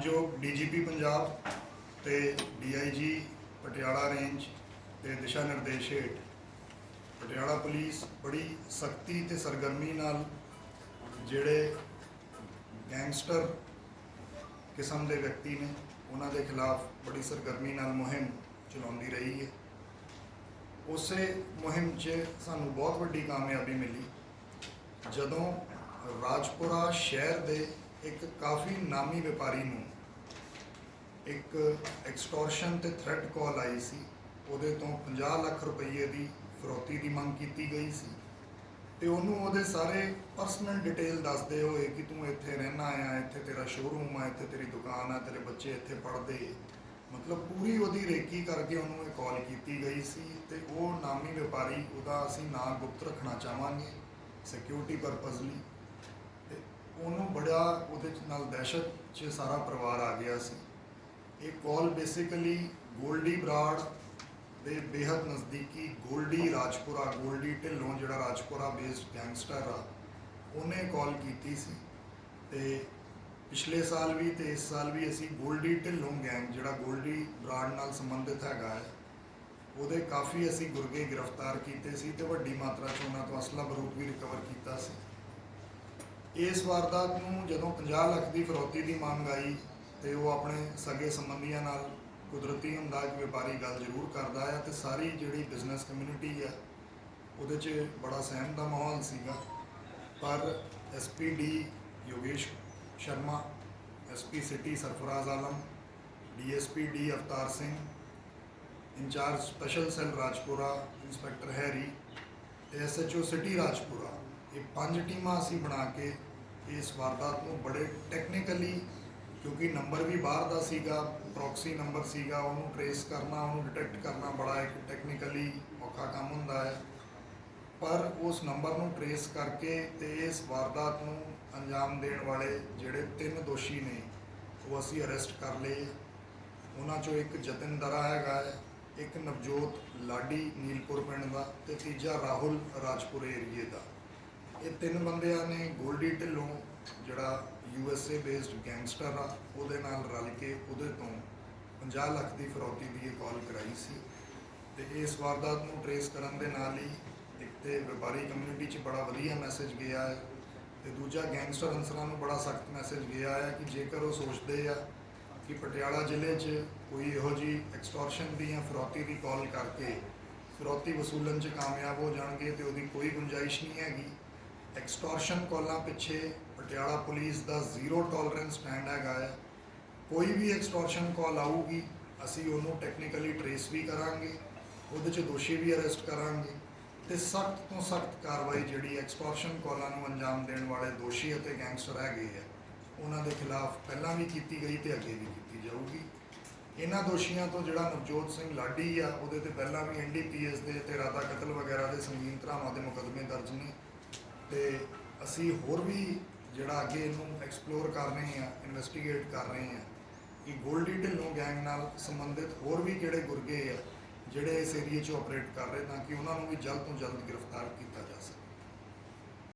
ਸਾਹਿਬ ਤੇ DIG Patiala range ਦੇ ਦਿਸ਼ਾ ਨਿਰਦੇਸ਼ ਹੇਠ। ਪਟਿਆਲਾ ਪੁਲਿਸ ਬੜੀ ਸਖਤੀ ਤੇ ਸਰਗਰਮੀ ਨਾਲ ਜਿਹੜੇ ਗੈਂਗਸਟਰ ਕਿਸਮ ਦੇ ਵਿਅਕਤੀ ਨੇ, ਉਹਨਾਂ ਦੇ ਖਿਲਾਫ ਬੜੀ ਸਰਗਰਮੀ ਨਾਲ ਮੁਹਿੰਮ ਚਲਾਉਂਦੀ ਰਹੀ ਹੈ। ਉਸੇ ਮੁਹਿੰਮ 'ਚ ਸਾਨੂੰ ਬਹੁਤ ਵੱਡੀ ਕਾਮਯਾਬੀ ਮਿਲੀ। ਜਦੋਂ ਰਾਜਪੁਰਾ ਸ਼ਹਿਰ ਦੇ ਇੱਕ ਕਾਫੀ ਨਾਮੀ ਵਪਾਰੀ ਨੂੰ ਇੱਕ ਐਕਸਟੋਰਸ਼ਨ ਤੇ ਥ੍ਰੈਟ ਕਾਲ ਆਈ ਸੀ। ਉਹਦੇ ਤੋਂ 50 ਲੱਖ ਰੁਪਏ ਦੀ ਫਰੋਤੀ ਦੀ ਮੰਗ ਕੀਤੀ ਗਈ ਸੀ। ਤੇ ਉਹਨੂੰ ਉਹਦੇ ਸਾਰੇ ਪਰਸਨਲ ਡਿਟੇਲ ਦੱਸਦੇ ਹੋਏ ਕਿ ਤੂੰ ਇੱਥੇ ਰਹਿਣਾ ਆ, ਇੱਥੇ ਤੇਰਾ ਸ਼ੋਰੂਮ ਆ, ਇੱਥੇ ਤੇਰੀ ਦੁਕਾਨ ਆ, ਤੇਰੇ ਬੱਚੇ ਇੱਥੇ ਪੜ੍ਹਦੇ ਮਤਲਬ ਪੂਰੀ ਉਹਦੀ ਰੇਕੀ ਕਰਕੇ ਉਹਨੂੰ ਇਹ ਕਾਲ ਕੀਤੀ ਗਈ ਸੀ ਤੇ ਉਹ ਨਾਮੀ ਵਪਾਰੀ, ਉਹਦਾ ਅਸੀਂ ਨਾਂ ਗੁਪਤ ਰੱਖਣਾ ਚਾਹਾਂਗੇ ਸਿਕਿਉਰਿਟੀ ਪਰਪਸ ਲਈ। ਉਹਨੂੰ ਬੜਾ ਉਹਦੇ ਚ ਨਾਲ ਦਹਿਸ਼ਤ 'ਚ ਸਾਰਾ ਪਰਿਵਾਰ ਆ ਗਿਆ ਸੀ। ਇਹ ਕਾਲ ਬੇਸਿਕਲੀ ਗੋਲਡੀ ਬਰਾੜ ਦੇ ਬੇਹੱਦ ਨਜ਼ਦੀਕੀ ਗੋਲਡੀ ਰਾਜਪੁਰਾ, ਗੋਲਡੀ ਢਿੱਲੋਂ ਜਿਹੜਾ ਰਾਜਪੁਰਾ ਬੇਸਡ ਗੈਂਗਸਟਰ ਆ, ਉਹਨੇ ਕਾਲ ਕੀਤੀ ਸੀ। ਤੇ ਪਿਛਲੇ ਸਾਲ ਵੀ ਤੇ ਇਸ ਸਾਲ ਵੀ ਅਸੀਂ ਗੋਲਡੀ ਢਿੱਲੋਂ ਗੈਂਗ ਜਿਹੜਾ ਗੋਲਡੀ ਬਰਾੜ ਨਾਲ ਸੰਬੰਧਿਤ ਹੈਗਾ ਹੈ, ਉਹਦੇ ਕਾਫੀ ਅਸੀਂ ਗੁਰਗੇ ਗ੍ਰਿਫਤਾਰ ਕੀਤੇ ਸੀ ਤੇ ਵੱਡੀ ਮਾਤਰਾ 'ਚ ਉਹਨਾਂ ਤੋਂ ਅਸਲਾ ਬਰੂਦ ਵੀ ਰਿਕਵਰ ਕੀਤਾ ਸੀ। ਇਸ ਵਾਰਦਾਤ ਨੂੰ ਜਦੋਂ 50 ਲੱਖ ਦੀ ਫਰੋਤੀ ਦੀ ਮੰਗ ਆਈ ਤੇ ਉਹ ਆਪਣੇ ਸਗੇ ਸੰਬੰਧੀਆਂ ਨਾਲ ਕੁਦਰਤੀ ਹੁੰਦਾ ਕਿ ਵਪਾਰੀ ਗੱਲ ਜ਼ਰੂਰ ਕਰਦਾ ਆ ਤੇ ਸਾਰੀ ਜਿਹੜੀ ਬਿਜ਼ਨਸ ਕਮਿਊਨਿਟੀ ਆ, ਉਹਦੇ 'ਚ ਬੜਾ ਸਹਿਮ ਦਾ ਮਾਹੌਲ ਸੀਗਾ। ਪਰ SPD Yogesh Sharma SP city Sarfaraz Alam DSP D Avtar Singh, in charge special cell Rajpura, inspector Harry ਤੇ ਐਸਐਚਓ ਸਿਟੀ ਰਾਜਪੁਰਾ ਇਹ ਪੰਜ ਟੀਮਾਂ ਅਸੀਂ ਬਣਾ ਕੇ ਇਸ ਵਾਰਦਾਤ ਨੂੰ ਬੜੇ ਟੈਕਨੀਕਲੀ ਕਿਉਂਕਿ ਨੰਬਰ ਵੀ ਬਾਹਰ ਦਾ ਸੀਗਾ ਪ੍ਰੋਕਸੀ ਨੰਬਰ ਸੀਗਾ, ਉਹਨੂੰ ਟਰੇਸ ਕਰਨਾ, ਉਹਨੂੰ ਡਿਟੈਕਟ ਕਰਨਾ ਬੜਾ ਇੱਕ ਟੈਕਨੀਕਲੀ ਔਖਾ ਕੰਮ ਹੁੰਦਾ ਹੈ। ਪਰ ਉਸ ਨੰਬਰ ਨੂੰ ਟਰੇਸ ਕਰਕੇ ਤੇ ਇਸ ਵਾਰਦਾਤ ਨੂੰ ਅੰਜਾਮ ਦੇਣ ਵਾਲੇ ਜਿਹੜੇ ਤਿੰਨ ਦੋਸ਼ੀ ਨੇ, ਉਹ ਅਸੀਂ ਅਰੈਸਟ ਕਰ ਲਏ। ਉਹਨਾਂ ਚੋਂ ਇੱਕ ਜਤਨ ਦਰਾ ਹੈਗਾ ਹੈ, ਇੱਕ ਨਵਜੋਤ ਲਾਡੀ ਨੀਲਪੁਰ ਪਿੰਡ ਦਾ ਤੇ ਤੀਜਾ ਰਾਹੁਲ ਰਾਜਪੁਰ ਏਰੀਏ ਦਾ। ਇਹ ਤਿੰਨ ਬੰਦਿਆਂ ਨੇ ਗੋਲਡੀ ਢਿੱਲੋਂ, ਜਿਹੜਾ U S A based gangster ਆ, ਉਹਦੇ ਨਾਲ ਰਲ ਕੇ ਉਹਦੇ ਤੋਂ 50 ਲੱਖ ਦੀ ਫਰੌਤੀ ਦੀ ਇਹ ਕਾਲ ਕਰਾਈ ਸੀ। ਤੇ ਇਸ ਵਾਰਦਾਤ ਨੂੰ ਟਰੇਸ ਕਰਨ ਦੇ ਨਾਲ ਹੀ ਇੱਕ ਤੇ ਵਪਾਰੀ ਕਮਿਊਨਿਟੀ 'ਚ ਬੜਾ ਵਧੀਆ ਮੈਸੇਜ ਗਿਆ ਹੈ ਤੇ ਦੂਜਾ ਗੈਂਗਸਟਰ ਅਨਸਰਾਂ ਨੂੰ ਬੜਾ ਸਖਤ ਮੈਸੇਜ ਗਿਆ ਹੈ ਕਿ ਜੇਕਰ ਉਹ ਸੋਚਦੇ ਆ ਕਿ ਪਟਿਆਲਾ ਜ਼ਿਲ੍ਹੇ 'ਚ ਕੋਈ ਇਹੋ ਜੀ ਐਕਸਟੋਰਸ਼ਨ ਦੀ ਜਾਂ ਫਰੌਤੀ ਦੀ ਕਾਲ ਕਰਕੇ ਫਰੌਤੀ ਵਸੂਲਣ 'ਚ ਕਾਮਯਾਬ ਹੋ ਜਾਣਗੇ ਤੇ ਉਹਦੀ ਕੋਈ ਗੁੰਜਾਇਸ਼ ਨਹੀਂ ਹੈਗੀ ਐਕਸਟੋਰਸ਼ਨ ਕਾਲਾਂ ਪਿੱਛੇ ਪਟਿਆਲਾ ਪੁਲਿਸ ਦਾ ਜ਼ੀਰੋ ਟੋਲਰੈਂਸ ਸਟੈਂਡ ਹੈਗਾ ਹੈ ਕੋਈ ਵੀ ਐਕਸਟੋਰਸ਼ਨ ਕਾਲ ਆਊਗੀ, ਅਸੀਂ ਉਹਨੂੰ ਟੈਕਨੀਕਲੀ ਟਰੇਸ ਵੀ ਕਰਾਂਗੇ, ਉਹਦੇ 'ਚ ਦੋਸ਼ੀ ਵੀ ਅਰੈਸਟ ਕਰਾਂਗੇ ਤੇ ਸਖਤ ਤੋਂ ਸਖਤ ਕਾਰਵਾਈ ਜਿਹੜੀ ਐਕਸਟੋਰਸ਼ਨ ਕਾਲਾਂ ਨੂੰ ਅੰਜਾਮ ਦੇਣ ਵਾਲੇ ਦੋਸ਼ੀ ਅਤੇ ਗੈਂਗਸਟਰ ਹੈਗੇ ਆ, ਉਹਨਾਂ ਦੇ ਖਿਲਾਫ ਪਹਿਲਾਂ ਵੀ ਕੀਤੀ ਗਈ ਤੇ ਅੱਗੇ ਵੀ ਕੀਤੀ ਜਾਊਗੀ। ਇਹਨਾਂ ਦੋਸ਼ੀਆਂ ਤੋਂ ਜਿਹੜਾ ਨਵਜੋਤ ਸਿੰਘ ਲਾਡੀ ਆ, ਉਹਦੇ ਤੇ ਪਹਿਲਾਂ ਵੀ ਐਨਡੀਪੀਐਸ ਦੇ ਤੇ ਰਾਦਾ ਕਤਲ ਵਗੈਰਾ ਦੇ ਸੰਗੀਨ ਧਰਾਵਾਂ ਦੇ ਮੁਕੱਦਮੇ ਦਰਜ ਨੇ। ਤੇ ਅਸੀਂ ਹੋਰ ਵੀ ਜਿਹੜਾ ਅੱਗੇ ਇਹਨੂੰ ਐਕਸਪਲੋਰ ਕਰ ਰਹੇ ਹਾਂ ਇਨਵੈਸਟੀਗੇਟ ਕਰ ਰਹੇ ਹਾਂ, ਕਿ ਗੋਲਡੀ ਢਿੱਲੋਂ ਗੈਂਗ ਨਾਲ ਸੰਬੰਧਿਤ ਹੋਰ ਵੀ ਕਿਹੜੇ ਗੁਰਗੇ ਆ, ਜਿਹੜੇ ਇਸ ਏਰੀਏ 'ਚ ਆਪਰੇਟ ਕਰ ਰਹੇ ਤਾਂ ਕਿ ਉਹਨਾਂ ਨੂੰ ਵੀ ਜਲਦ ਤੋਂ ਜਲਦ ਗ੍ਰਿਫਤਾਰ ਕੀਤਾ ਜਾ ਸਕੇ।